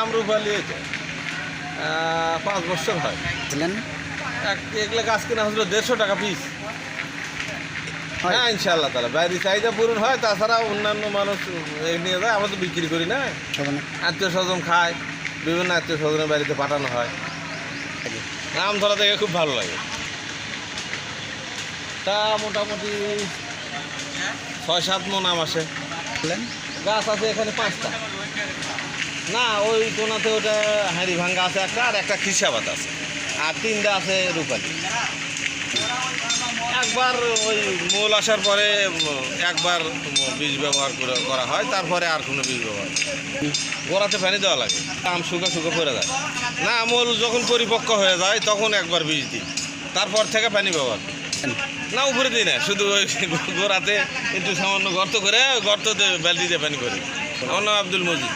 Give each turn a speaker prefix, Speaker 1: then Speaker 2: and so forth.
Speaker 1: আমরুপালি এটা পাঁচ বছর হয়। এক এগুলো গাছ কিনা হচ্ছিল দেড়শো টাকা পিস
Speaker 2: হয়।
Speaker 1: ইনশাল্লাহ তাহলে। বাইরে চাহিদা পূরণ হয় তাছাড়া অন্যান্য মানুষ নিয়ে যায় আমরা তো বিক্রি করি না। আত্মীয় স্বজন খায় বিভিন্ন আত্মীয় স্বজনের বাড়িতে পাঠানো হয়। আম ধরা থেকে খুব ভালো লাগে। তা মোটামুটি ছয় সাত মন আম আসে। গাছ আছে এখানে পাঁচটা। না, ওই কোনাতে ওটা হাঁড়ি ভাঙ্গা আছে একটা, আর একটা খিসাবাত আছে। আর তিনটা আছে রূপালি। একবার ওই মূল আসার পরে, একবার বীজ ব্যবহার করে করা হয়, তারপরে আর কোনো বীজ ব্যবহার গোড়াতে পানি দেওয়া লাগে, আম শুকা শুকা পড়ে যায়। না, মূল যখন পরিপক্ক হয়ে যায়, তখন একবার বীজ দিই। তারপর থেকে পানি ব্যবহার। না, উপরে দিই না, শুধু ওই গোড়াতে একটু সামান্য গর্ত করে, গর্ততে বালতিতে পানি করি। আমার নাম আব্দুল মজিদ।